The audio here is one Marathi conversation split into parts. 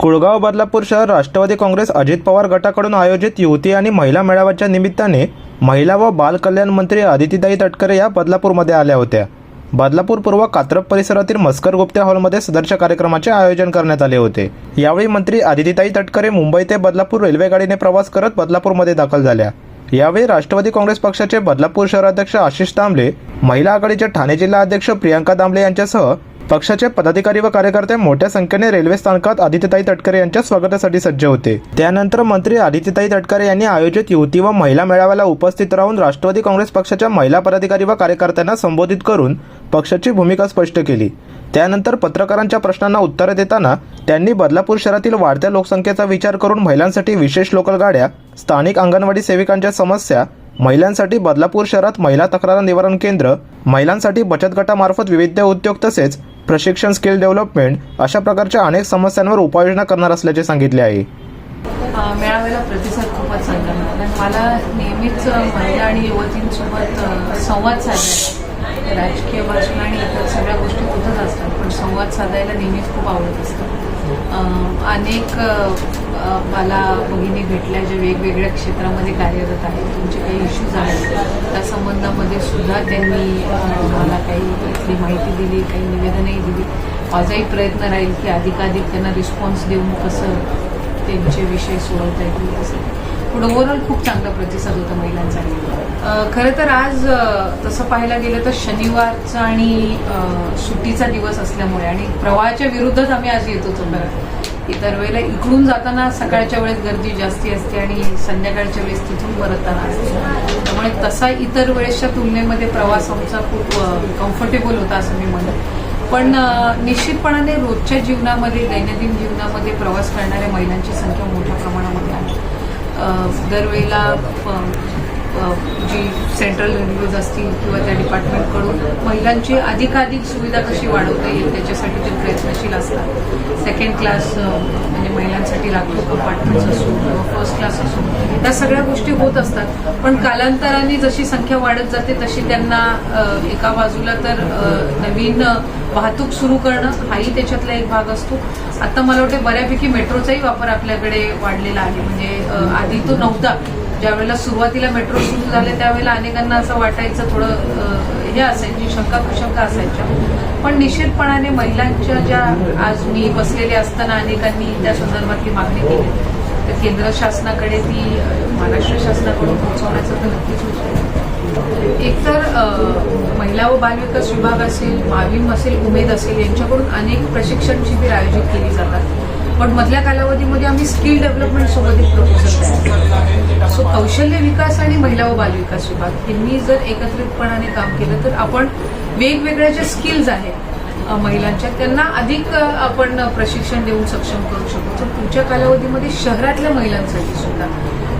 कुळगाव बदलापूर शहर राष्ट्रवादी काँग्रेस अजित पवार गटाकडून आयोजित युवती आणि महिला मेळाव्याच्या निमित्ताने महिला व बाल कल्याण मंत्री आदितीताई तटकरे या बदलापूरमध्ये आल्या होत्या. बदलापूर पूर्व कात्रप परिसरातील मस्कर गुप्ते हॉलमध्ये सदरच्या कार्यक्रमाचे आयोजन करण्यात आले होते. यावेळी मंत्री आदितीताई तटकरे मुंबई ते बदलापूर रेल्वेगाडीने प्रवास करत बदलापूरमध्ये दाखल झाल्या. यावेळी राष्ट्रवादी काँग्रेस पक्षाचे बदलापूर शहराध्यक्ष आशिष दामले महिला आघाडीचे ठाणे जिल्हा अध्यक्ष प्रियांका दामले यांच्यासह पक्षाचे पदाधिकारी व कार्यकर्ते मोठ्या संख्येने रेल्वे स्थानकात आदित्यताई तटकरे यांच्या स्वागतासाठी सज्ज होते. त्यानंतर मंत्री आदित्यताई तटकरे यांनी आयोजित युवती व महिला मेळाव्याला उपस्थित राहून राष्ट्रवादी काँग्रेस पक्षाच्या महिला पदाधिकारी व कार्यकर्त्यांना संबोधित करून पक्षाची भूमिका स्पष्ट केली. त्यानंतर पत्रकारांच्या प्रश्नांना उत्तरे देताना त्यांनी बदलापूर शहरातील वाढत्या लोकसंख्येचा विचार करून महिलांसाठी विशेष लोकल गाड्या स्थानिक अंगणवाडी सेविकांच्या समस्या महिलांसाठी बदलापूर शहरात महिला तक्रार निवारण केंद्र महिलांसाठी बचत गटामार्फत विविध उद्योग तसेच प्रशिक्षण स्किल डेव्हलपमेंट अशा प्रकारच्या अनेक समस्यांवर उपाययोजना करणार असल्याचे सांगितले आहे. मेळाव्याला प्रतिसाद खूपच चांगला मिळाला. मला नेहमीच महिला आणि युवतींसोबत संवाद साधायला राजकीय भाषण आणि इतर सगळ्या गोष्टी होतच असतात पण संवाद साधायला नेहमीच खूप आवडत असतात अनेक मला भगिनी भेटल्या जे वेगवेगळ्या क्षेत्रामध्ये कार्यरत आहेत. तुमचे काही इश्यूज आहेत. त्या संबंधामध्ये सुद्धा त्यांनी मला काही इथली माहिती दिली काही निवेदनही दिली. माझाही प्रयत्न राहील की अधिकाधिक त्यांना रिस्पॉन्स देऊन कसं त्यांचे विषय सोडवता येतील असं पण ओव्हरऑल खूप चांगला प्रतिसाद होता महिलांचा. खरं तर आज तसं पाहायला गेलं तर शनिवारचा आणि सुट्टीचा दिवस असल्यामुळे आणि प्रवाहाच्या विरुद्धच आम्ही आज येत होतो. खरं इतर वेळेला इकडून जाताना सकाळच्या वेळेस गर्दी जास्ती असते आणि संध्याकाळच्या वेळेस तिथून परतताना असते. त्यामुळे तसा इतर वेळेसच्या तुलनेमध्ये प्रवास आमचा खूप कम्फर्टेबल होता असं मी म्हणत पण निश्चितपणाने रोजच्या जीवनामध्ये दैनंदिन जीवनामध्ये प्रवास करणाऱ्या महिलांची संख्या मोठ्या प्रमाणामध्ये आहे. दरवेळेला अ, अ, जी सेंट्रल रेल्वेज असतील किंवा त्या डिपार्टमेंटकडून महिलांची अधिकाधिक सुविधा कशी वाढवता येईल त्याच्यासाठी ते प्रयत्नशील असतात. सेकंड क्लास म्हणजे महिलांसाठी लागतो कंपार्टमेंट्स असो किंवा फर्स्ट क्लास असो या सगळ्या गोष्टी होत असतात. पण कालांतराने जशी संख्या वाढत जाते तशी त्यांना एका बाजूला तर नवीन वाहतूक सुरू करणं हाही त्याच्यातला एक भाग असतो. आता मला वाटतं बऱ्यापैकी मेट्रोचाही वापर आपल्याकडे वाढलेला आहे. म्हणजे आधी तो नव्हता. ज्यावेळेला सुरुवातीला मेट्रो सुरू झाले त्यावेळेला अनेकांना असं वाटायचं थोडं हे असायची शंका कुशंका असायच्या. पण निश्चितपणाने महिलांच्या ज्या आज मी बसलेले असताना अनेकांनी त्या संदर्भातली मागणी केली. तर केंद्र शासनाकडे ती महाराष्ट्र शासनाकडून पोहोचवण्याचं तर नक्कीच होतं एकतर महिला व बालविकास विभाग असेल माविम असेल उमेद असेल यांच्याकडून अनेक प्रशिक्षण शिबिर आयोजित केली जातात. पण मधल्या कालावधीमध्ये आम्ही स्किल डेव्हलपमेंट सोबत एक प्रपोजल तयार सो कौशल्य विकास आणि महिला व बालविकास विभाग यांनी जर एकत्रितपणाने काम केलं तर आपण वेगवेगळ्या ज्या स्किल्स आहेत महिलांच्या त्यांना अधिक आपण प्रशिक्षण देऊन सक्षम करू शकतो. तर पुढच्या कालावधीमध्ये शहरातल्या महिलांसाठी सुद्धा.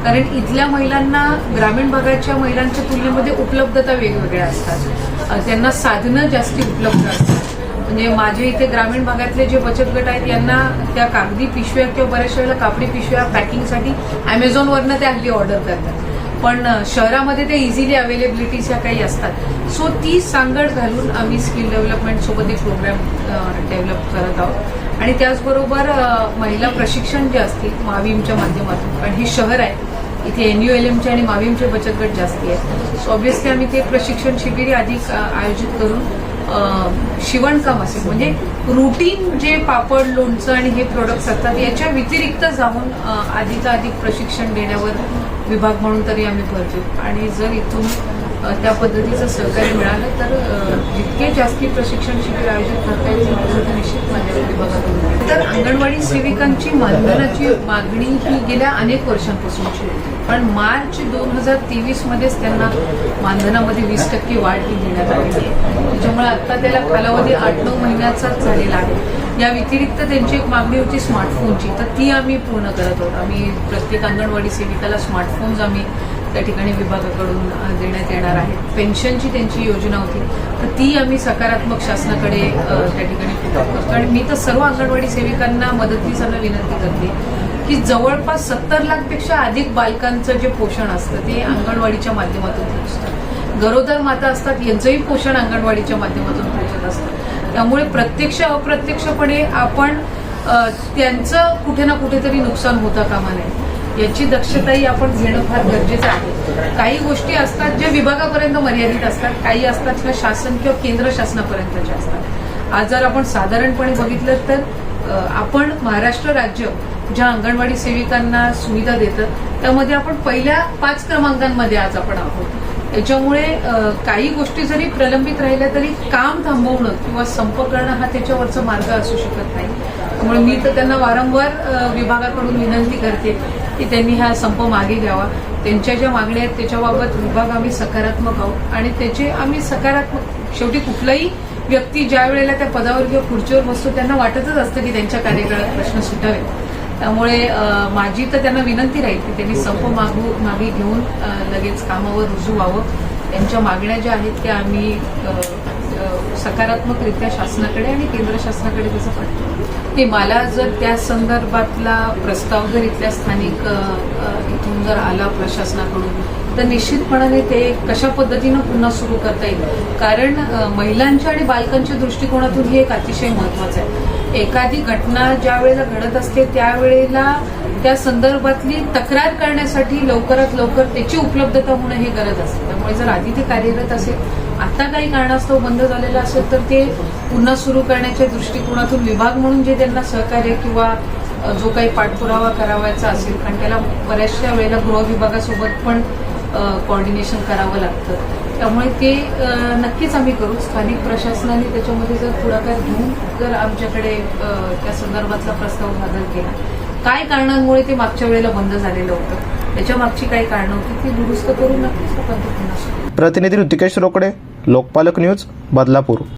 कारण इथल्या महिलांना ग्रामीण भागाच्या महिलांच्या तुलनेमध्ये उपलब्धता वेगवेगळ्या असतात. त्यांना साधनं जास्ती उपलब्ध असतात. म्हणजे माझे इथे ग्रामीण भागातले जे बचत गट आहेत यांना त्या कागदी पिशव्या किंवा बऱ्याचशा वेळेला कापडी पिशव्या पॅकिंगसाठी अमेझॉनवरनं ते हल्ली ऑर्डर करतात. पण शहरामध्ये ते इझिली अवेलेबिलिटीज ह्या काही असतात. सो ती सांगड घालून आम्ही स्किल डेव्हलपमेंट सोबत एक प्रोग्राम डेव्हलप करत आहोत. आणि त्याचबरोबर महिला प्रशिक्षण जे असतील माविमच्या माध्यमातून कारण हे शहर आहे. इथे एन यू एल एमचे आणि माविमचे बचत गट जास्ती आहेत. सो ऑब्विसली आम्ही ते प्रशिक्षण शिबिरी अधिक आयोजित करून शिवणकाम असेल. म्हणजे रुटीन जे पापड लोणचं आणि हे प्रोडक्ट्स असतात याच्या व्यतिरिक्त जाऊन अधिकाधिक प्रशिक्षण देण्यावर विभाग म्हणून तरी आम्ही भर देऊ आणि जर इथून त्या पद्धतीचं सहकार्य मिळालं तर जितके जास्ती प्रशिक्षण शिबिर आयोजित करता येईल निश्चित माझ्या विभागातून तर अंगणवाडी सेविकांची मानधनाची मागणी ही गेल्या अनेक वर्षांपासूनची होती. पण मार्च दोन हजार तेवीस मध्येच त्यांना मानधनामध्ये वीस टक्के वाढ ही देण्यात आलेली आहे. त्याच्यामुळे आता त्याला कालावधी आठ नऊ महिन्याचाच झालेला आहे. या व्यतिरिक्त त्यांची एक मागणी होती स्मार्टफोनची. तर ती आम्ही पूर्ण करत आहोत आम्ही प्रत्येक अंगणवाडी सेविकाला स्मार्टफोन्स आम्ही त्या ठिकाणी विभागाकडून देण्यात येणार आहे. पेन्शनची त्यांची योजना होती. तर ती आम्ही सकारात्मक शासनाकडे त्या ठिकाणी करतो आणि मी तर सर्व अंगणवाडी सेविकांना मदतीसांना विनंती करते की जवळपास सत्तर लाखपेक्षा अधिक बालकांचं जे पोषण असतं ते अंगणवाडीच्या माध्यमातून पोहोचतं गरोदर माता असतात यांचंही पोषण अंगणवाडीच्या माध्यमातून पोहोचत असतं. त्यामुळे प्रत्यक्ष अप्रत्यक्षपणे आपण त्यांचं कुठे ना कुठेतरी नुकसान होता कामा नये. याची दक्षताही आपण घेणं फार गरजेचं आहे. काही गोष्टी असतात ज्या विभागापर्यंत मर्यादित असतात काही असतात किंवा शासन किंवा केंद्र शासनापर्यंतच्या असतात. आज जर आपण साधारणपणे बघितलं तर आपण महाराष्ट्र राज्य ज्या अंगणवाडी सेविकांना सुविधा देतं त्यामध्ये आपण पहिल्या पाच क्रमांकांमध्ये आज आपण आहोत. याच्यामुळे काही गोष्टी जरी प्रलंबित राहिल्या तरी काम थांबवणं किंवा संप करणं हा त्याच्यावरचा मार्ग असू शकत नाही. त्यामुळे मी तर त्यांना वारंवार विभागाकडून विनंती करते की त्यांनी हा संप मागे घ्यावा. त्यांच्या ज्या मागण्या आहेत त्याच्याबाबत विभाग आम्ही सकारात्मक आहोत. आणि त्याचे आम्ही सकारात्मक शेवटी कुठलाही व्यक्ती ज्या वेळेला त्या पदावर किंवा खुर्चीवर बसतो त्यांना वाटतच असतं की त्यांच्या कार्यकाळात प्रश्न सुटावे त्यामुळे माझी तर त्यांना विनंती राहील की त्यांनी संप मागू मागे घेऊन लगेच कामावर रुजू व्हावं. त्यांच्या मागण्या ज्या आहेत त्या आम्ही सकारात्मकरित्या शासनाकडे आणि केंद्र शासनाकडे त्याचा पाठवतो ते मला जर त्या संदर्भातला प्रस्ताव जर इथल्या स्थानिक इथून जर आला प्रशासनाकडून तर निश्चितपणाने ते कशा पद्धतीनं पुन्हा सुरू करता येईल? कारण महिलांच्या आणि बालकांच्या दृष्टिकोनातून हे एक अतिशय महत्वाचं आहे. एखादी घटना ज्या वेळेला घडत असते त्यावेळेला त्या संदर्भातली तक्रार करण्यासाठी लवकरात लवकर त्याची उपलब्धता होणं हे गरज असते. त्यामुळे जर आधी ते कार्यरत असेल आता काही कारणास्तव बंद झालेलं असेल तर ते पुन्हा सुरू करण्याच्या दृष्टिकोनातून विभाग म्हणून जे त्यांना सहकार्य किंवा जो काही पाठपुरावा करावायचा असेल कारण त्याला बऱ्याचशा वेळेला गृह विभागासोबत पण कॉर्डिनेशन करावं लागतं. त्यामुळे ते नक्कीच आम्ही करू. स्थानिक प्रशासनाने त्याच्यामध्ये जर पुढाकार घेऊन जर आमच्याकडे त्या संदर्भातला प्रस्ताव सादर केला काय कारणांमुळे ते मागच्या वेळेला बंद झालेलं होतं? त्याच्या मागची काही कारणं होती ती दुरुस्त करून नक्कीच आपण प्रतिनिधी ऋतिकेश रोकडे लोकपालक न्यूज बदलापूर.